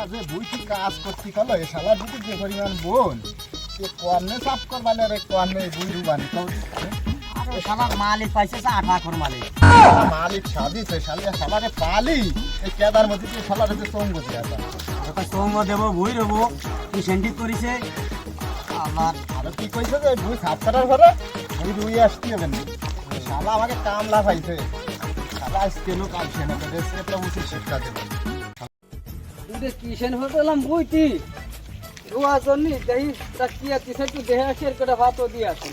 আর যে কাজ করতে কলো এ শালা দুটি যে পরিমাণ বোন সে কর্নে সাফ করবানে রে কর্নে বুই রুবানি? তো আরে শালার মালিক পাইছে সে আঠা খর মালিক। মালিক সাদিছে শালিয়া শালারে পালি। এই কেদার মধ্যে তুই শালারে যে সঙ্গ দিয়ে আসা ওকে সঙ্গ দেবো বই দেবো তুই সেন্টিক করিছে? আমার আর কি কইছে যে বুই সাফ করার পরে বুই রুই আসতে হবে না। এ শালা আমাকে কামলা পাইছে। শালা আজকে লোক আসছে না তো একটা উচিত শিক্ষা দেবে। তুই কিসেন হোটেলাম বুইতি রুয়া জন্য দেহি তাকিয়া তিসে তুই দেহে আসে করে ভাতও দিয়ে আসি।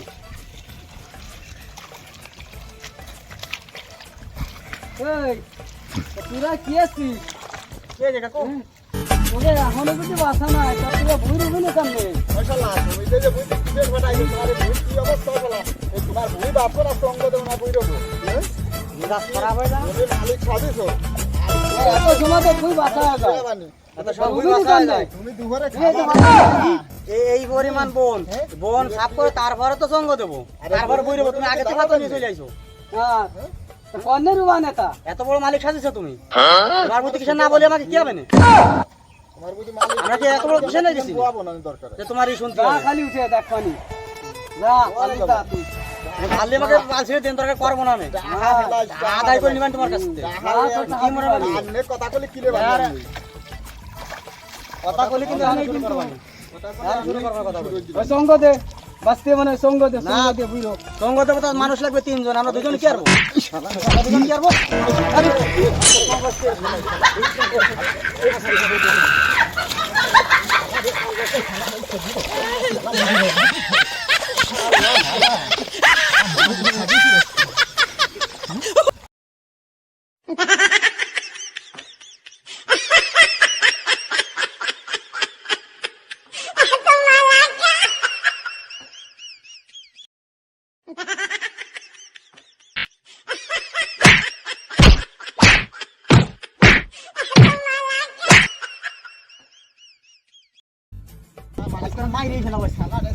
তোরা কি আছিস? কে যে কাকু? তোকে এখনও যদি বাসা না তা তোরা ভুই রুবি না কেমনে? মাশাআল্লাহ তুমি যে তোমার কি অবস্থা তোমার সঙ্গ না রবো খারাপ হয়ে? মালিক হয়ে এই পরিমাণ বোন। বোন সাফ করে তারপরে তো সঙ্গ দেবো। তারপরে বই তুমি আগে থেকে তো নিয়ে চলে আইছো হ্যাঁ কন্যা রুবা নেতা। এত বড় মালিক সাজিছো তুমি। তোমার প্রতি কিসের না বলে আমাকে কি হবে না? আমরা কি এত বড় নাই তোমারই শুনতে খালি উঠে দেখ পানি যা তুই। খালি আমাকে পাল ছেড়ে দিন তোরা করব না আমি আদায় করে নিবেন তোমার কাছ থেকে কি মনে হয় কথা কিলে কথা কিন্তু আমি সঙ্গ দে বাঁচতে মানে সঙ্গ দে না। দে সঙ্গ দেবো মানুষ লাগবে তিনজন আমরা দুজন কি আরবো দুজন কি আরবো আরে, আজকে মাইরেই ফেলাবো শালা রে।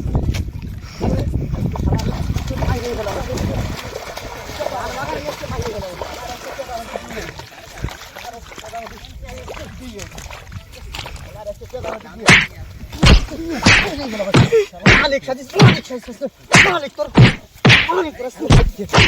মালিক সাজিস মালিক সাজিস মালিক তোর মালিক তোর